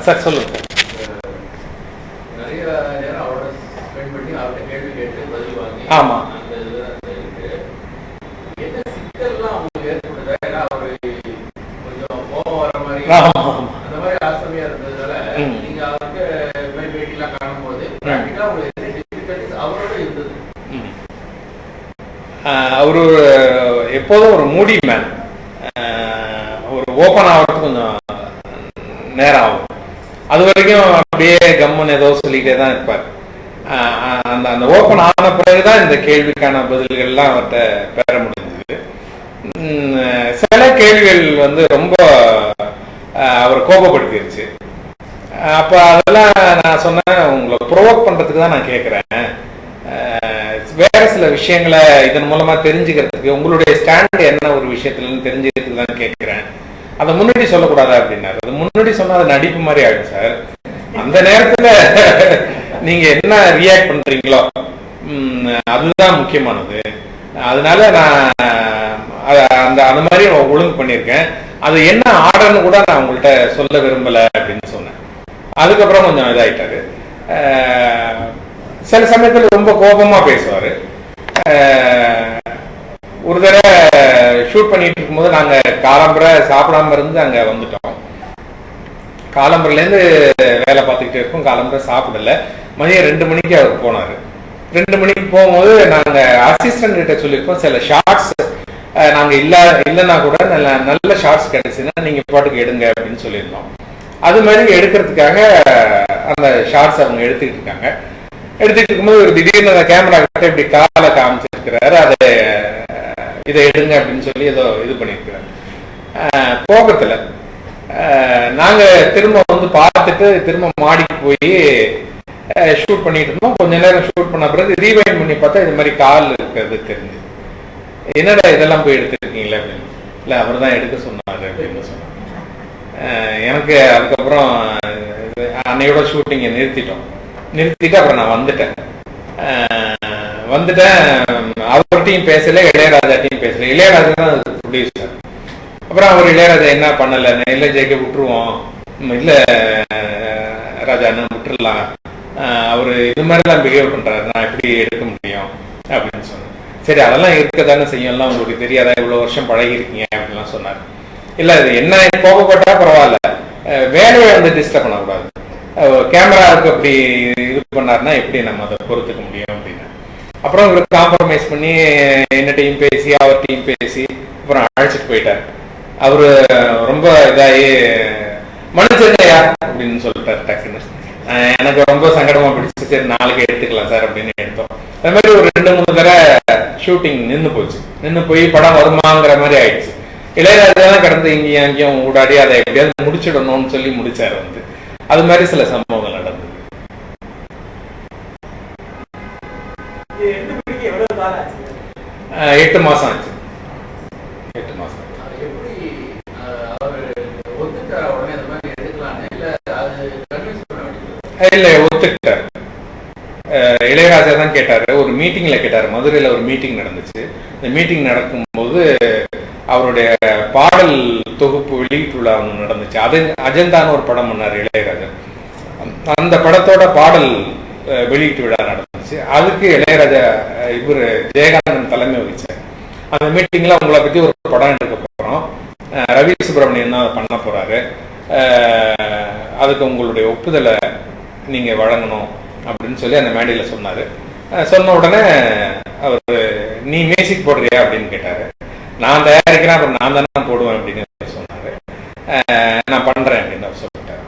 Sir சொல்லுங்க. நிறைய நேரம் அவரோட ஸ்பெண்ட் பண்ணி அவர்கிட்ட கேள்வி கேட்டு பதில் வாங்கி ஆமா. அவரோட எப்போதும் ஒரு மூடி மேன் ஒரு ஓப்பன் ஆகிறதுக்கு கொஞ்சம் நேரம் ஆகும் அது வரைக்கும் அப்படியே கம்முன்னு ஏதோ சொல்லிக்கிட்டே தான் இருப்பார். அந்த அந்த ஓப்பன் ஆன பிறகுதான் இந்த கேள்விக்கான பதில்கள்லாம் அவர்கிட்ட பெற முடிஞ்சது. சில கேள்விகள் வந்து ரொம்ப அவர் கோபப்படுத்திருச்சு. அப்போ அதெல்லாம் நான் சொன்னேன் உங்களை ப்ரொவோக் பண்ணுறதுக்கு தான் நான் கேட்குறேன் வேற சில விஷயங்களை இதன் மூலமா தெரிஞ்சுக்கிறதுக்கு உங்களுடைய ஸ்டாண்ட் என்ன ஒரு விஷயத்துலன்னு தெரிஞ்சுக்கிறதுக்கு தான் கேட்கிறேன். அதை முன்னாடி சொல்லக்கூடாதா அப்படின்னாரு. அது முன்னாடி சொன்னா அது நடிப்பு மாதிரி ஆகும் சார். அந்த நேரத்துல நீங்க என்ன ரியாக்ட் பண்றீங்களோ அதுதான் முக்கியமானது. அதனால நான் அந்த அந்த மாதிரி ஒழுங்கு பண்ணியிருக்கேன். அது என்ன ஆர்டர்னு கூட நான் உங்கள்கிட்ட சொல்ல விரும்பல அப்படின்னு சொன்னேன். அதுக்கப்புறம் கொஞ்சம் இதாயிட்டாரு. சில சமயத்துல ரொம்ப கோபமா பேசுவாரு. ஒரு தடவை ஷூட் பண்ணிட்டு இருக்கும்போது நாங்க காலம்பரை சாப்பிடாம இருந்து அங்க வந்துட்டோம். காலம்பரில இருந்து வேலை பார்த்துக்கிட்டே இருக்கோம். காலம்பரை சாப்பிடல. மதியம் ரெண்டு மணிக்கு அவர் போனாரு. ரெண்டு மணிக்கு போகும்போது நாங்க அசிஸ்டன்ட் கிட்ட சொல்லியிருக்கோம். சில ஷார்ட்ஸ் நாங்க இல்ல இல்லைன்னா கூட நல்ல நல்ல ஷார்ட்ஸ் கிடைச்சுன்னா நீங்க பாட்டுக்கு எடுங்க அப்படின்னு சொல்லியிருந்தோம். அது மாதிரி எடுக்கிறதுக்காக அந்த ஷார்ட்ஸ் அவங்க எடுத்துக்கிட்டு இருக்காங்க. எடுத்துட்டு இருக்கும்போது ஒரு திடீர்னு அந்த கேமரா கிட்ட இப்படி காலை காமிச்சிருக்கிறாரு. அதை இதை எடுங்க அப்படின்னு சொல்லி ஏதோ இது பண்ணியிருக்கிறாரு அஹ் நாங்கள் திரும்ப வந்து பார்த்துட்டு திரும்ப மாடிக்கு போய் ஷூட் பண்ணிட்டு இருந்தோம். கொஞ்ச நேரம் ஷூட் பண்ண பிறகு ரீவைண்ட் பண்ணி பார்த்தா இது மாதிரி கால் இருக்கிறது தெரிஞ்சு என்னடா இதெல்லாம் போய் எடுத்துருக்கீங்களே அப்படின்னு. இல்லை அவர் தான் எடுக்க சொன்னாரு அப்படின்னு சொன்னாங்க எனக்கு அதுக்கப்புறம் இது அன்னையோட ஷூட்டிங்கை நிறுத்திட்டோம். நிறுத்திட்டு அப்புறம் நான் வந்துட்டேன். வந்துட்டேன். அவர்கிட்டையும் பேசல இளையராஜாட்டையும் பேசல. இளையராஜா தான் ப்ரொடியூசர் அப்புறம் அவர் இளையராஜா என்ன பண்ணல? இல்லை ஜெயிக்க விட்டுருவோம். இல்லை இல்ல அஹ், ராஜா விட்டுறலாம்? அவரு இது மாதிரிலாம் பிஹேவ் பண்றாரு. நான் எப்படி எடுக்க முடியும்? அப்படின்னு சொன்னேன் சரி அதெல்லாம் இருக்க தானே செய்யலாம் உங்களுக்கு தெரியாதா? இவ்வளவு வருஷம் பழகி இருக்கீங்க அப்படின்லாம் சொன்னார். இல்ல இது என்ன கோபப்பட்டா பரவாயில்ல. வேலையை வந்து டிஸ்டர்ப் பண்ண கேமராவுக்கு அப்படி இது பண்ணாருன்னா எப்படி நம்ம அதை பொறுத்துக்க முடியும் அப்படின்னு. அப்புறம் இவர் காம்ப்ரமைஸ் பண்ணி என்னட்டையும் பேசி அவர்கிட்டையும் பேசி அப்புறம் அழைச்சிட்டு போயிட்டார். அவரு ரொம்ப இதாகி மன்னிச்சிருக்கையா அப்படின்னு சொல்லிட்டார் டக்குன்னு. எனக்கு ரொம்ப சங்கடமா பிடிச்சி சரி நாளைக்கு எடுத்துக்கலாம் சார் அப்படின்னு எடுத்தோம். அது மாதிரி ஒரு ரெண்டு மூணு தடவை ஷூட்டிங் நின்று போச்சு. நின்று போய் படம் வருமாங்கிற மாதிரி ஆயிடுச்சு. இளையராஜா தான் கடந்து இங்கேயும் அங்கேயும் ஊடாடி அதை எப்படியாவது முடிச்சிடணும்னு சொல்லி முடிச்சார் வந்து. அது மாதிரி சில சம்பவங்கள் நடந்தது. எட்டு மாசம் ஆச்சு. எட்டு மாசம். ஒத்துக்கிட்டாரா இல்ல இளையராஜா தான் கேட்டாரு. ஒரு மீட்டிங்ல கேட்டாரு. மதுரையில ஒரு மீட்டிங் நடந்துச்சு. இந்த மீட்டிங் நடக்கும்போது அவருடைய பாடல் தொகுப்பு வெளியீட்டு விழா ஒன்று நடந்துச்சு. அது அஜந்தான்னு ஒரு படம் பண்ணார் இளையராஜன். அந்த- படத்தோட பாடல் அஹ், வெளியீட்டு விழா நடந்துச்சு. அதுக்கு இளையராஜா இவர் இவரு ஜெயகாந்தன் தலைமை வகிச்சார். அந்த மீட்டிங்ல உங்களை பத்தி ஒரு படம் எடுக்க போறோம். அஹ், ரவி சுப்பிரமணியன் தான் அதை பண்ண போறாரு. அதுக்கு உங்களுடைய ஒப்புதலை நீங்க வழங்கணும் அப்படின்னு சொல்லி அந்த மேடையில் சொன்னாரு. சொன்ன உடனே அவர் நீ மியூசிக் போடுறியா? அப்படின்னு கேட்டாரு. நான் தயாரிக்கிறேன். அப்புறம் நான் தானே போடுவேன் அப்படின்னு நான் பண்றேன் அப்படின்னு அவர் சொல்லிட்டாரு.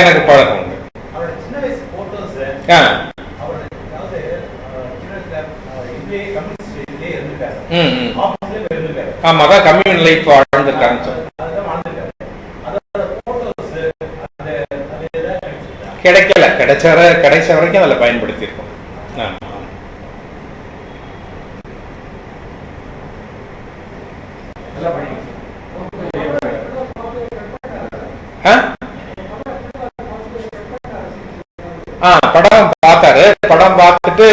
எனக்கு பழக்கம் உண்டு. ஆமா அதான் கம்யூன் லைஃப் வாழ்ந்திருக்காருன்னு கிடைச்சிருக்கா? கிடைக்கல. கிடைச்ச வரை கிடைச்ச வரைக்கும் அதில் பயன்படுத்தியிருக்கோம். ஆமா படம் பார்த்தாரு. படம் பார்த்துட்டு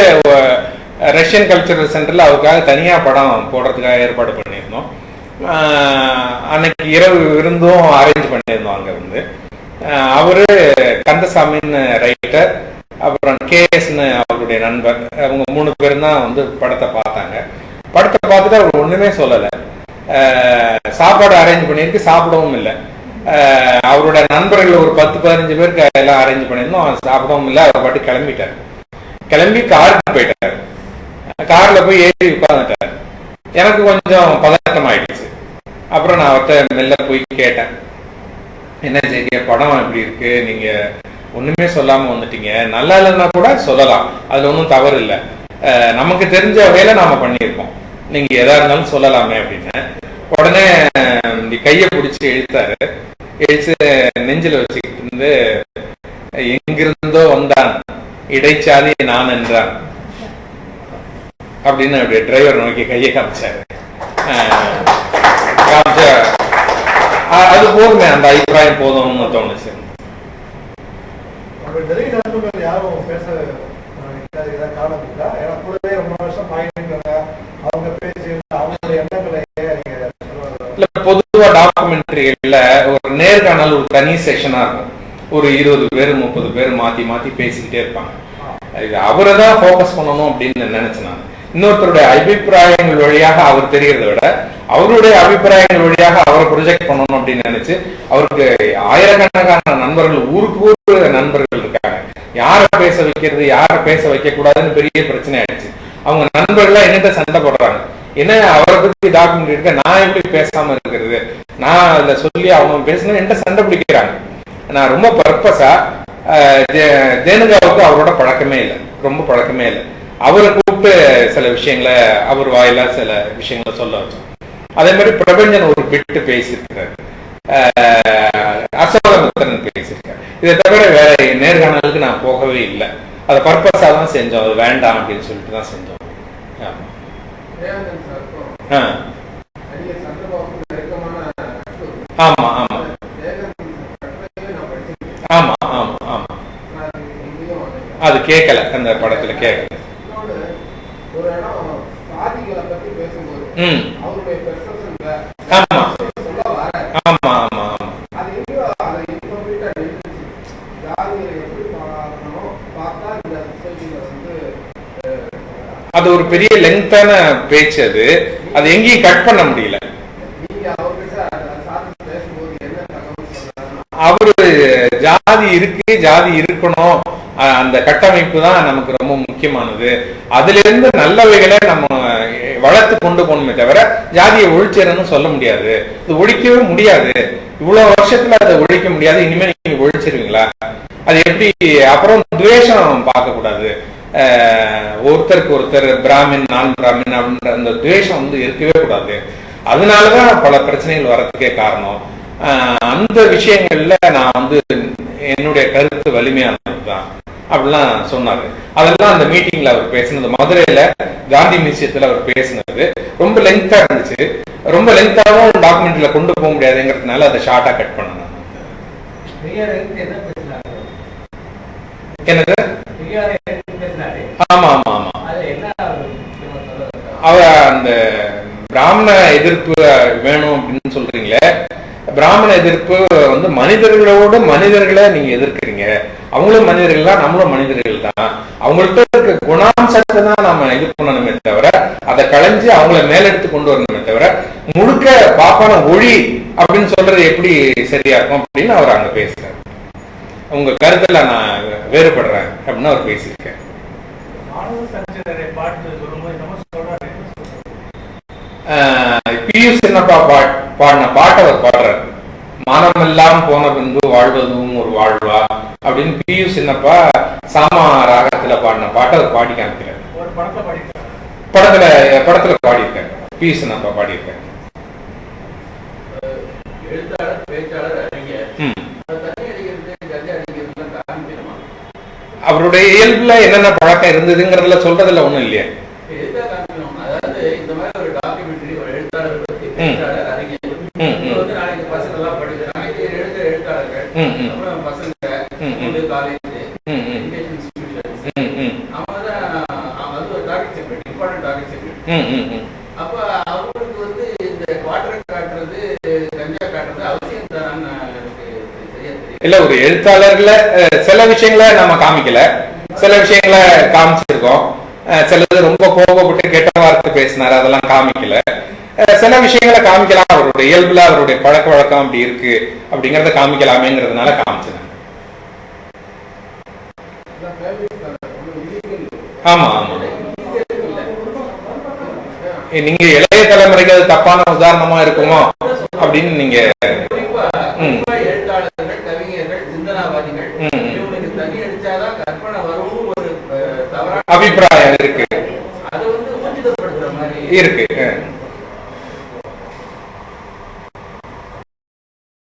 ரஷ்யன் கல்ச்சரல் சென்டரில் அவருக்காக தனியாக படம் போடுறதுக்காக ஏற்பாடு பண்ணியிருந்தோம். அன்னைக்கு இரவு விருந்தும் அரேஞ்ச் பண்ணியிருந்தோம் அங்கே வந்து அவரு கந்தசாமின்னு ரைட்டர் அப்புறம் கேஎஸ்னு அவருடைய நண்பர். அவங்க மூணு பேரும் தான் வந்து படத்தை பார்த்தாங்க. படத்தை பார்த்துட்டு அவர் ஒண்ணுமே சொல்லலை. சாப்பாடு அரேஞ்ச் பண்ணியிருக்கு சாப்பிடவும் இல்லை. அவரோட நண்பர்கள் ஒரு பத்து பதினஞ்சு பேருக்கு எல்லாம் அரேஞ்ச் பண்ணியிருந்தோம். அவன் சாப்பிடவும் இல்லை அவர் பாட்டு கிளம்பிட்டார். கிளம்பி காருக்கு போயிட்டார். கார்ல போய் ஏறி உட்காந்துட்டார் எனக்கு கொஞ்சம் பதட்டம் ஆயிடுச்சு அப்புறம் நான் அவர்கிட்ட மெல்ல போய் கேட்டேன். என்ன செய்ய படம் இப்படி இருக்கு? நீங்க ஒண்ணுமே சொல்லாம வந்துட்டீங்க. நல்லா இல்லைன்னா கூட சொல்லலாம். அதுல ஒன்றும் தவறு இல்லை. நமக்கு தெரிஞ்ச வேலை நாம பண்ணியிருக்கோம். நீங்க எதா இருந்தாலும் சொல்லலாமே அப்படின்னு. உடனே அஹ், கையை பிடிச்சி இழுத்தாரு. இழுத்து நெஞ்சில வச்சுக்கிட்டு இருந்து எங்கிருந்தோ வந்தான். இடைச்சாதி நான் என்றான். அப்படின்னு அப்படியே டிரைவர் நோக்கி கையை காமிச்சாரு. அஹ், அது போதுமே அந்த அபிப்பிராயம் போதும்னு தோணுச்சு. யாரும் பேச ஏதாவது காரணம் இருக்கா? ஏன்னா கூடவே ரொம்ப வருஷம் பாயிட்டு அவங்க பேசி அவங்களுடைய எண்ணங்களை நீங்க சொல்ல இல்ல பொதுவா டாக்குமெண்ட்ரிகள்ல ஒரு நேர்காணல் ஒரு தனி செஷனா இருக்கும். ஒரு இருபது பேர் முப்பது பேர் மாத்தி மாத்தி பேசிக்கிட்டே இருப்பாங்க. இது அவரை தான் ஃபோக்கஸ் பண்ணணும் அப்படின்னு நினைச்சேன் நான். இன்னொருத்தருடைய அபிப்பிராயங்கள் வழியாக அவர் தெரியறதை விட அவருடைய அபிப்பிராயங்கள் வழியாக அவரை ப்ரொஜெக்ட் பண்ணணும் அப்படின்னு நினைச்சு அவருக்கு ஆயிரக்கணக்கான நண்பர்கள் ஊருக்கு ஊர் நண்பர்கள் இருக்காங்க. யாரை பேச வைக்கிறது யாரை பேச வைக்க கூடாதுன்னு பெரிய பிரச்சனை ஆயிடுச்சு. அவங்க நண்பர்கள்லாம் என்னட்ட சண்டை போடுறாங்க? என்ன அவரை பத்தி டாக்குமெண்ட் இருக்க? நான் எப்படி பேசாம இருக்கிறது? நான் அதுல சொல்லி அவங்க பேசினா என்கிட்ட சண்டை பிடிக்கிறாங்க. நான் ரொம்ப பர்பஸா ஜேனுகாவுக்கு அவரோட பழக்கமே இல்லை. ரொம்ப பழக்கமே இல்லை. அவரை கூப்பிட்டு சில விஷயங்களை அவர் வாயிலா சில விஷயங்களை சொல்ல வச்சோம் அதே மாதிரி பிரபஞ்சன் ஒரு பிட்டு பேசியிருக்கிறாரு. அசோகமித்திரன் பேசியிருக்காரு. இதை தவிர வேற நேர்காணலுக்கு நான் போகவே இல்லை. அதை பர்பஸா தான் செஞ்சோம். அது வேண்டாம் அப்படின்னு சொல்லிட்டு தான் செஞ்சோம். ஆமாம் ஆமா ஆமா. ஆமா ஆமா ஆமா. அது கேட்கல அந்த படத்துல கேட்கல ஒரு இடம் சாதிகளை பத்தி பேசும்போது ம். அவருடைய பெர்செப்ஷன்ல ஆமா சொல்ல வர ஆமா ஆமா ஆமா அது எங்கேயோ அதை இன்கம்ப்ளீட்டா நிறுத்துச்சு ஜாதிகளை எப்படி பார்க்கணும் பார்த்தா இந்த சொசைட்டில வந்து அஹ், அது ஒரு பெரிய லெங்தான பேச்சு அது. அது எங்கேயும் கட் பண்ண முடியல. அவரு ஜாதி இருக்கு ஜாதி இருக்கணும். அந்த கட்டமைப்பு தான் நமக்கு ரொம்ப முக்கியமானது. அதுல இருந்து நல்லவைகளை நம்ம வளர்த்து கொண்டு போகணுமே தவிர ஜாதியை ஒழிச்சிடணும்னு சொல்ல முடியாது. இது ஒழிக்கவே முடியாது. இவ்வளவு வருஷத்துல அதை ஒழிக்க முடியாது. இனிமேல் நீங்க ஒழிச்சிருவீங்களா? அது எப்படி அப்புறம் துவேஷம் பார்க்க கூடாது ஒருத்தருக்கு ஒருத்தர் பிராமின் நான் பிராமின் அப்படின்ற அந்த துவேஷம் வந்து இருக்கவே கூடாது. அதனாலதான் பல பிரச்சனைகள் வர்றதுக்கே காரணம். அந்த விஷயங்கள்ல நான் வந்து என்னுடைய கருத்து வலிமையானதுதான் அப்படிலாம் சொன்னாரு. அதெல்லாம் அந்த மீட்டிங்ல அவர் பேசினது. மதுரையில காந்தி மியூசியத்துல அவர் பேசினது. ரொம்ப லென்த்தா இருந்துச்சு. ரொம்ப லென்த்தாவும் டாக்குமெண்ட்ல கொண்டு போக முடியாதுங்கிறதுனால அதை ஷார்ட்டா கட் பேசினாரு என்னது? ஆமா ஆமா ஆமா. அவர் அவ அந்த பிராமண எதிர்ப்பு வேணும் அப்படின்னு சொல்றீங்களே பிராமண எதிர்ப்பு வந்து மனிதர்களோட மனிதர்களை நீங்க எதிர்க்கிறீங்க. அவங்களும் மனிதர்கள் தான் நம்மளும் மனிதர்கள் தான். அவங்கள்ட்ட இருக்க குணாம்சத்தை தான் நம்ம இது பண்ணணுமே தவிர அதை களைஞ்சு அவங்கள மேலெடுத்து கொண்டு வரணுமே தவிர முழுக்க பாப்பான ஒளி அப்படின்னு சொல்றது எப்படி சரியா இருக்கும் அப்படின்னு அவர் அங்க பேசுறாரு. உங்க கருத்துல நான் வேறுபடுறேன் அப்படின்னு அவர் பேசியிருக்கேன் பியூ சின்னப்பா பாட் பாடின பாட்டை அவர் பாடுறாரு. மானமெல்லாம் போன பின்பு வாழ்வதும் ஒரு வாழ்வா? அப்படின்னு பியூ சின்னப்பா சாமா ராகத்துல பாடின பாட்டை அவர் பாடி காமிக்கிறார். படத்துல படத்துல பாடியிருக்காரு. பியூ சின்னப்பா பாடியிருக்காரு. அவருடைய இயல்புல என்னென்ன பழக்கம் இருந்ததுங்கிறதுல சொல்றதுல ஒண்ணும் இல்லையே. எதுக்காக இல்ல ஒரு எழுத்தாளர்ல சில விஷயங்களை நம்ம காமிக்கல. சில விஷயங்களை காமிச்சிருக்கோம். சிலது ரொம்ப கோபப்பட்டு கெட்ட வார்த்தை பேசினார் அதெல்லாம் காமிக்கல. சில விஷயங்களை காமிக்கலாம். அவருடைய இயல்புல அவருடைய பழக்க வழக்கம் அப்படி இருக்கு. அப்படிங்கறத காமிக்கலாமேங்கிறதுனால காமிச்சேன் ஆமா ஆமா. நீங்க இளைய தலைமுறைக்கு அது தப்பான உதாரணமா இருக்குமோ? அப்படின்னு நீங்க அபிப்பிராயம் இருக்கு இருக்கு.